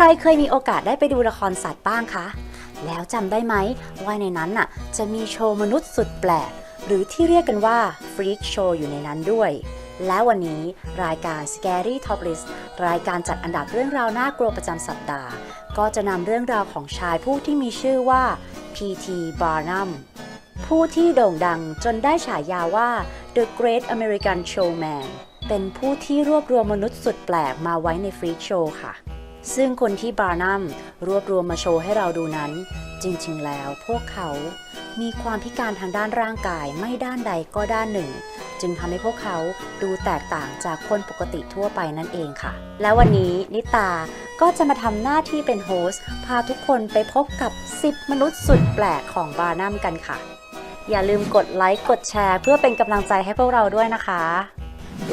ใครเคยมีโอกาสได้ไปดูละครสัตว์บ้างคะ แล้วจำได้ไหมว่าในนั้นน่ะจะมีโชว์มนุษย์สุดแปลก หรือที่เรียกกันว่าฟรีกโชว์อยู่ในนั้นด้วย และวันนี้รายการ Scary Top List รายการจัดอันดับเรื่องราวน่ากลัวประจำสัปดาห์ ก็จะนำเรื่องราวของชายผู้ที่มีชื่อว่า P.T. Barnum ผู้ที่โด่งดังจนได้ฉายาว่า The Great American Showman เป็นผู้ที่รวบรวมมนุษย์สุดแปลกมาไว้ในฟรีโชว์ค่ะ ซึ่งคนที่บาร์นัมรวบรวมมาโชว์ให้เราดูนั้น จริงๆ แล้วพวกเขามีความพิการทางด้านร่างกายไม่ด้านใดก็ด้านหนึ่ง จึงทำให้พวกเขาดูแตกต่างจากคนปกติทั่วไปนั่นเองค่ะ และวันนี้นิตาก็จะมาทำหน้าที่เป็นโฮสต์พาทุกคนไปพบกับ 10 มนุษย์สุดแปลกของบาร์นัมกันค่ะ อย่าลืมกดไลค์กดแชร์ เพื่อเป็นกำลังใจให้พวกเราด้วยนะคะ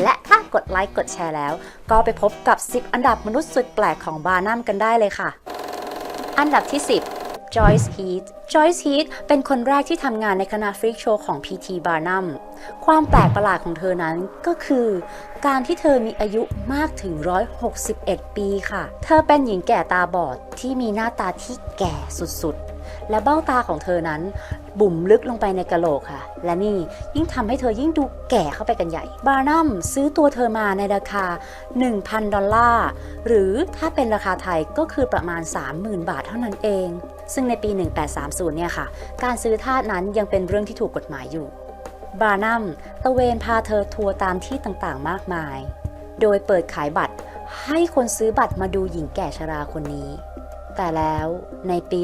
และถ้ากดไลค์กดแชร์แล้ว ก็ไปพบกับ 10 อันดับมนุษย์สุดแปลกของบาร์นัมกันได้เลยค่ะ อันดับที่ 10 Joyce Heath Joyce Heath เป็นคนแรกที่ทำงานในคณะฟรีกโชว์ของ P.T. Barnum ความแปลกประหลาดของเธอนั้นก็คือ การที่เธอมีอายุมากถึง 161 ปีค่ะ เธอเป็นหญิงแก่ตาบอดที่มีหน้าตาที่แก่สุดๆ และเบ้าตาของเธอนั้น บุ่มลึกลงไปในกะโหลกค่ะ และนี่ยิ่งทำให้เธอยิ่งดูแก่เข้าไปกันใหญ่ บาร์นัมซื้อตัวเธอมาในราคา 1,000 ดอลลาร์ หรือถ้าเป็นราคาไทยก็คือประมาณ 30,000 บาทเท่านั้นเอง ซึ่งในปี 1830 เนี่ยค่ะ การซื้อทาสนั้นยังเป็นเรื่องที่ถูกกฎหมายอยู่ บาร์นัมตะเวนพาเธอทัวร์ตามที่ต่างๆ มากมาย โดยเปิดขายบัตรให้คนซื้อบัตรมาดูหญิงแก่ชราคนนี้ แต่แล้วในปี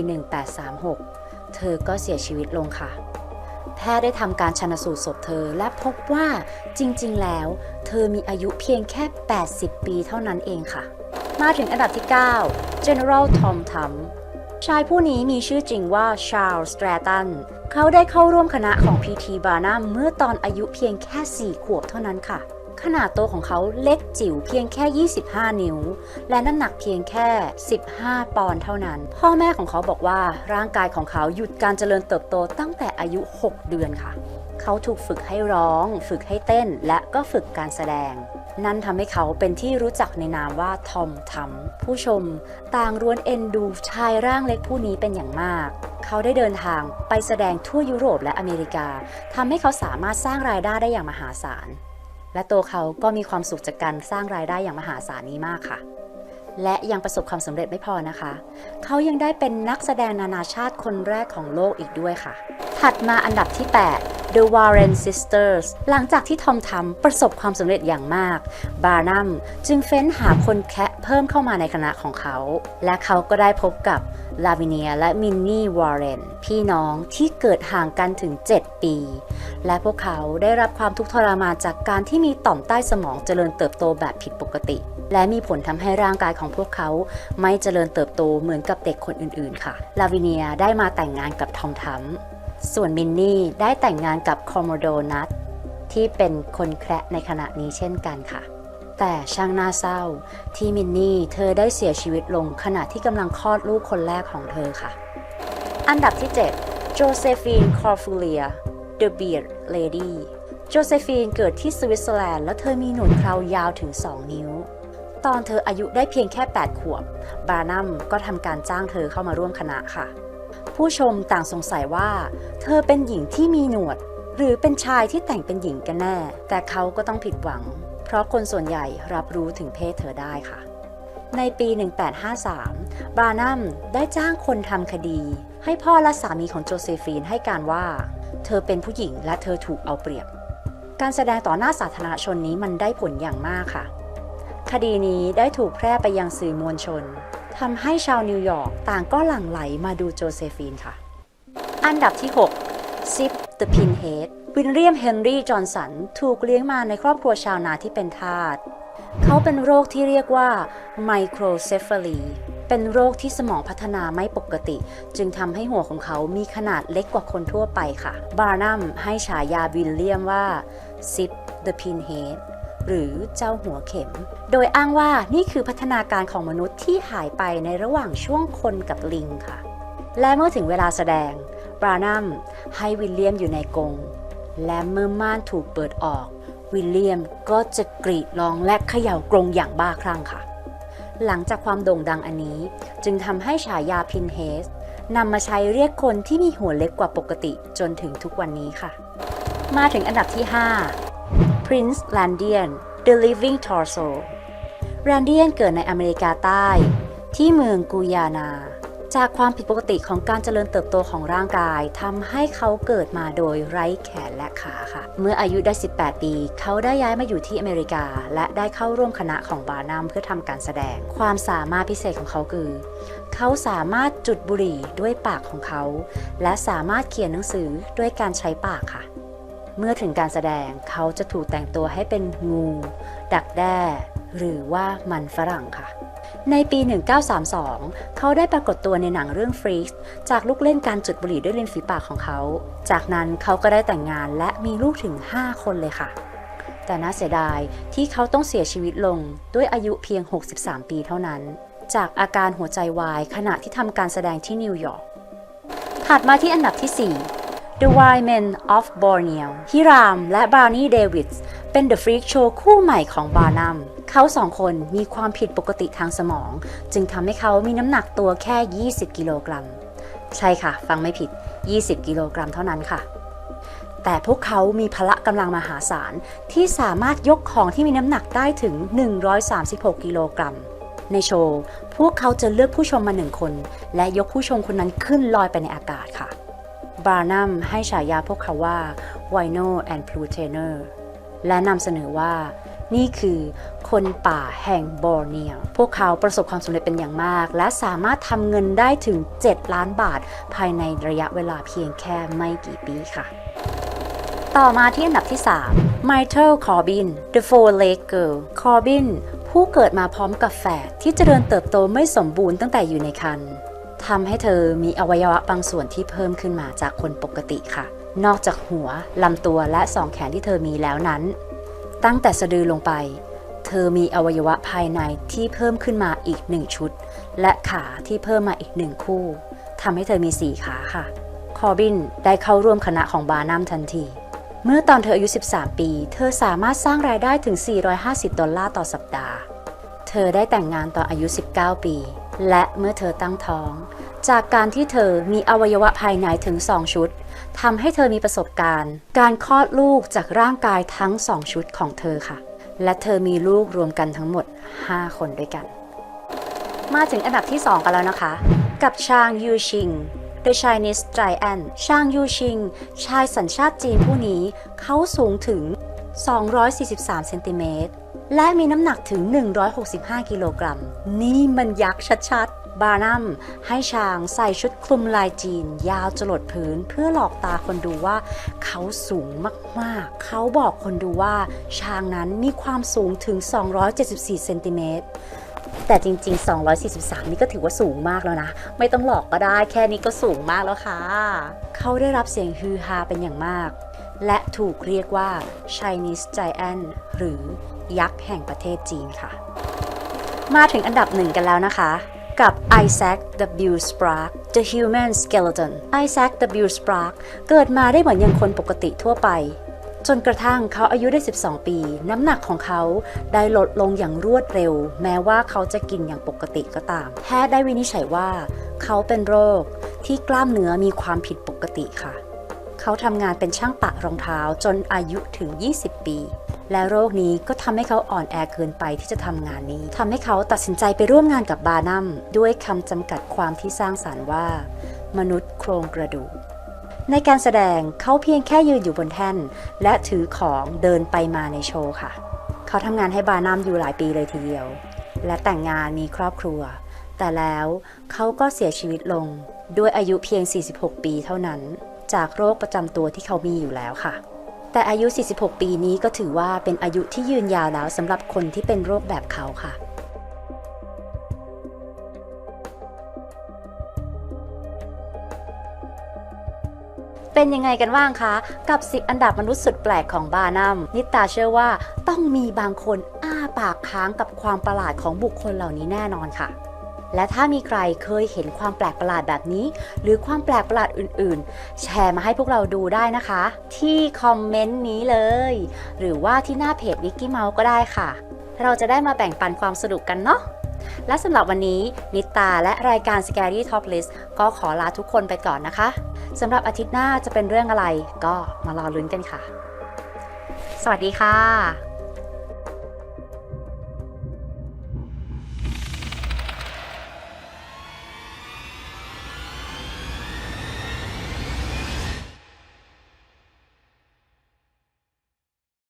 1836 เธอก็เสียชีวิตลงค่ะ แพทย์ได้ทำการชันสูตรศพเธอและพบว่าจริงๆ แล้ว เธอมีอายุเพียงแค่ 80 ปีเท่านั้นเองค่ะ มาถึงอันดับที่ 9 General Tom Thumb ชายผู้นี้มีชื่อจริงว่า Charles Stratton เขาได้เข้าร่วมคณะของ P.T. Barnum เมื่อตอนอายุเพียงแค่ 4 ขวบเท่านั้นค่ะ ขนาดตัวของเขาเล็กจิ๋วเพียงแค่ 25 นิ้ว และน้ำหนักเพียงแค่ 15 ปอนด์เท่านั้น พ่อแม่ของเขาบอกว่าร่างกายของเขาหยุดการเจริญเติบโตตั้งแต่อายุ 6 เดือนค่ะ เขาถูกฝึกให้ร้อง ฝึกให้เต้น และก็ฝึกการแสดงนั่นทำให้เขาเป็นที่รู้จักในนามว่าทอมทัมผู้ชมต่างร้วนเอ็นดูชายร่างเล็กผู้นี้เป็นอย่างมาก เขาได้เดินทางไปแสดงทั่วยุโรปและอเมริกาทำให้เขาสามารถสร้างรายได้ได้อย่างมหาศาล และตัวเขาก็มีความสุขจากการสร้างรายได้อย่างมหาศาลนี้มากค่ะ และยังประสบความสำเร็จไม่พอนะคะ เขายังได้เป็นนักแสดงนานาชาติคนแรกของโลกอีกด้วยค่ะ ถัดมาอันดับที่ 8 The Warren Sisters หลังจากที่ทอมทำประสบความสำเร็จอย่างมาก บาร์นัมจึงเฟ้นหาคนแคะเพิ่มเข้ามาในคณะของเขา และเขาก็ได้พบกับ ลาวิเนียและมินนี่วอร์เรนพี่น้องที่เกิดห่างกันถึง 7 ปี และพวกเขาได้รับความทุกข์ทรมานจากการที่มีต่อมใต้สมองเจริญเติบโตแบบผิดปกติ และมีผลทำให้ร่างกายของพวกเขาไม่เจริญเติบโตเหมือนกับเด็กคนอื่นๆ ค่ะ ลาวิเนียได้มาแต่งงานกับทอมทัมส่วนมินนี่ได้แต่งงานกับคอมโมโดนัทที่เป็นคนแคระในขณะนี้เช่นกันค่ะ แต่ช่างน่าเศร้า ที่มินนี่เธอได้เสียชีวิตลงขณะที่กำลังคลอดลูกคนแรกของเธอค่ะ อันดับที่ 7 โจเซฟีน คอร์ฟูเลีย The Beard Lady โจเซฟีนเกิดที่สวิตเซอร์แลนด์ และเธอมีหนวดเครายาวถึง 2 นิ้ว ตอนเธออายุได้เพียงแค่ 8 ขวบ บาร์นัมก็ทำการจ้างเธอเข้ามาร่วมคณะค่ะ ผู้ชมต่างสงสัยว่า เธอเป็นหญิงที่มีหนวด หรือเป็นชายที่แต่งเป็นหญิงกันแน่ แต่เขาก็ต้องผิดหวัง เพราะคนส่วนใหญ่รับรู้ถึงเพศเธอได้ค่ะ ในปี 1853บาร์นัมได้จ้างคนทำคดี ให้พ่อและสามีของโจเซฟีนให้การว่า เธอเป็นผู้หญิงและเธอถูกเอาเปรียบ การแสดงต่อหน้าสาธารณชนนี้มันได้ผลอย่างมากค่ะ คดีนี้ได้ถูกแพร่ไปยังสื่อมวลชนทำให้ชาวนิวยอร์กต่างก็หลั่งไหลมาดูโจเซฟีนค่ะ อันดับที่ 6 ซิป the Pinhead วิลเลียมเฮนรี่จอห์นสันถูกเลี้ยงมาในครอบครัวชาวนาที่เป็นทาสเขาเป็นโรคที่เรียกว่า microcephaly เป็นโรคที่สมองพัฒนาไม่ปกติ จึงทำให้หัวของเขามีขนาดเล็กกว่าคนทั่วไปค่ะ บาร์นัมให้ฉายาวิลเลียมว่า Sip the Pinhead หรือเจ้าหัวเข็ม โดยอ้างว่านี่คือพัฒนาการของมนุษย์ที่หายไปในระหว่างช่วงคนกับลิงค่ะ และเมื่อถึงเวลาแสดง บรานัมให้วิลเลียมอยู่ในกรง และเมื่อม่านถูกเปิดออก วิลเลียมก็จะกรีดร้องและเขย่ากรงอย่างบ้าคลั่งค่ะ หลังจากความโด่งดังอันนี้ จึงทำให้ฉายาพินเฮสนำมาใช้เรียกคนที่มีหัวเล็กกว่าปกติจนถึงทุกวันนี้ค่ะ มาถึงอันดับที่ 5 Prince Landian The Living Torso แรนเดียนเกิดในอเมริกาใต้ ที่เมืองกูยานา จากความผิดปกติของการเจริญเติบโตของร่างกายทำให้เขาเกิดมาโดยไร้แขนและขาค่ะ เมื่ออายุได้ 18 ปี เขาได้ย้ายมาอยู่ที่อเมริกา และได้เข้าร่วมคณะของบาร์นัมเพื่อทำการแสดง ความสามารถพิเศษของเขาคือ เขาสามารถจุดบุหรี่ด้วยปากของเขา และสามารถเขียนหนังสือด้วยการใช้ปากค่ะ เมื่อถึงการแสดงเขาจะถูกแต่งตัวให้เป็นงู ดักแด้ หรือว่ามันฝรั่งค่ะ ในปี 1932 เขาได้ปรากฏตัวในหนังเรื่อง Freaks จากลูกเล่นการจุดบุหรี่ด้วยริมฝีปากของเขา จากนั้นเขาก็ได้แต่งงานและมีลูกถึง 5 คนเลยค่ะ แต่น่าเสียดายที่เขาต้องเสียชีวิตลงด้วยอายุเพียง 63 ปีเท่านั้น จากอาการหัวใจวายขณะที่ทำการแสดงที่นิวยอร์ก ถัดมาที่อันดับที่ 4 The Wild Men of Borneo ฮิรามและบราวนี่เดวิดส์ เป็น The Freak Show คู่ใหม่ของบาร์นัมเขาสองคนมีความผิดปกติทางสมอง จึงทำให้เขามีน้ำหนักตัวแค่ 20 กิโลกรัม ใช่ค่ะ ฟังไม่ผิด 20 กิโลกรัมเท่านั้นค่ะ แต่พวกเขามีพละกำลังมหาศาล ที่สามารถยกของที่มีน้ำหนักได้ถึง 136 กิโลกรัม ในโชว์ พวกเขาจะเลือกผู้ชมมาหนึ่งคน และยกผู้ชมคนนั้นขึ้นลอยไปในอากาศค่ะ บาร์นัมให้ฉายาพวกเขาว่า Wino and p l u t e n e r และนำเสนอว่า นี่คือคนป่าแห่งบอร์เนียพวกเขาประสบความสำเร็จเป็นอย่างมาก และสามารถทำเงินได้ถึง 7 ล้านบาท ภายในระยะเวลาเพียงแค่ไม่กี่ปีค่ะ ต่อมาที่อันดับที่ 3 Michael Corbin The Four Leg Girl Corbin ผู้เกิดมาพร้อมกับแฝดที่เจริญเติบโตไม่สมบูรณ์ตั้งแต่อยู่ในครรภ์ทำให้เธอมีอวัยวะบางส่วนที่เพิ่มขึ้นมาจากคนปกติค่ะ นอกจากหัวลำตัวและสองแขนที่เธอมีแล้วนั้น ตั้งแต่สะดือลงไป เธอมีอวัยวะภายในที่เพิ่มขึ้นมาอีกหนึ่งชุด และขาที่เพิ่มมาอีกหนึ่งคู่ทำให้เธอมีสี่ขาค่ะ คอร์บินได้เข้าร่วมคณะของบาร์นัมทันที เมื่อตอนเธออายุ 13 ปี เธอสามารถสร้างรายได้ถึง 450 ดอลลาร์ต่อสัปดาห์ เธอได้แต่งงานตอนอายุ 19 ปี และเมื่อเธอตั้งท้อง จากการที่เธอมีอวัยวะภายในถึง 2 ชุดทำให้เธอมีประสบการณ์ การคลอดลูกจากร่างกายทั้ง 2 ชุดของเธอค่ะ และเธอมีลูกรวมกันทั้งหมด 5 คนด้วยกัน มาถึงอันดับที่ 2 กันแล้วนะคะ กับชางยูชิง The Chinese Giant ชางยูชิง ชายสัญชาติจีนผู้นี้ เขาสูงถึง 243 เซนติเมตร และมีน้ำหนักถึง 165 กิโลกรัม นี่มันยักษ์ชัดๆ บานัมให้ชางใส่ชุดคลุมลายจีน ยาวจรดพื้นเพื่อหลอกตาคนดูว่า เขาสูงมากๆ เขาบอกคนดูว่าชางนั้นมีความสูงถึง 274 เซนติเมตรแต่จริง ๆ 243 นี่ก็ถือว่าสูงมากแล้วนะ ไม่ต้องหลอกก็ได้แค่นี้ก็สูงมากแล้วค่ะ เขาได้รับเสียงฮือฮาเป็นอย่างมาก และถูกเรียกว่า Chinese Giant หรือยักษ์แห่งประเทศจีนค่ะ มาถึงอันดับหนึ่งกันแล้วนะคะ กับ Isaac W. Sprague The Human Skeleton Isaac W. Sprague เกิดมาได้เหมือนย่างคนปกติทั่วไป จนกระทั่งเขาอายุได้ 12 ปี น้ำหนักของเขาได้ลดลงอย่างรวดเร็ว แม้ว่าเขาจะกินอย่างปกติก็ตาม แพทย์ได้วินิจฉัยว่า เขาเป็นโรคที่กล้ามเนื้อมีความผิดปกติค่ะ เขาทำงานเป็นช่างปะรองเท้าจนอายุถึง 20 ปี และโรคนี้ก็ทำให้เขาอ่อนแอเกินไปที่จะทำงานนี้ทำให้เขาตัดสินใจไปร่วมงานกับบานัมด้วยคำจำกัดความที่สร้างสารรค์ว่า มนุษย์โครงกระดูกในการแสดงเขาเพียงแค่ยืนอยู่บนแท่น และถือของเดินไปมาในโชว์ค่ะ เขาทำงานให้บานัมอยู่หลายปีเลยทีเดียว และแต่งงานมีครอบครัว แต่แล้วเขาก็เสียชีวิตลงด้วยอายุเพียง 46 ปีเท่านั้น จากโรคประจำตัวที่เขามีอยู่แล้วค่ะ แต่อายุ 46 ปีนี้ก็ถือว่าเป็นอายุที่ยืนยาวแล้วสำหรับคนที่เป็นโรคแบบเขาค่ะ เป็นยังไงกันบ้างคะ กับ10อันดับมนุษย์สุดแปลกของบานัมนิตาเชื่อว่าต้องมีบางคนอ้าปากค้างกับความประหลาดของบุคคลเหล่านี้แน่นอนค่ะ และถ้ามีใครเคยเห็นความแปลกประหลาดแบบนี้ หรือความแปลกประหลาดอื่นๆ แชร์มาให้พวกเราดูได้นะคะ ที่คอมเมนต์นี้เลย หรือว่าที่หน้าเพจวิกกี้เมาส์ก็ได้ค่ะ เราจะได้มาแบ่งปันความสนุกกันเนาะและสำหรับวันนี้นิตาและรายการ Scary Top List ก็ขอลาทุกคนไปก่อนนะคะสำหรับอาทิตย์หน้าจะเป็นเรื่องอะไรก็มารอลุ้นกันค่ะ สวัสดีค่ะ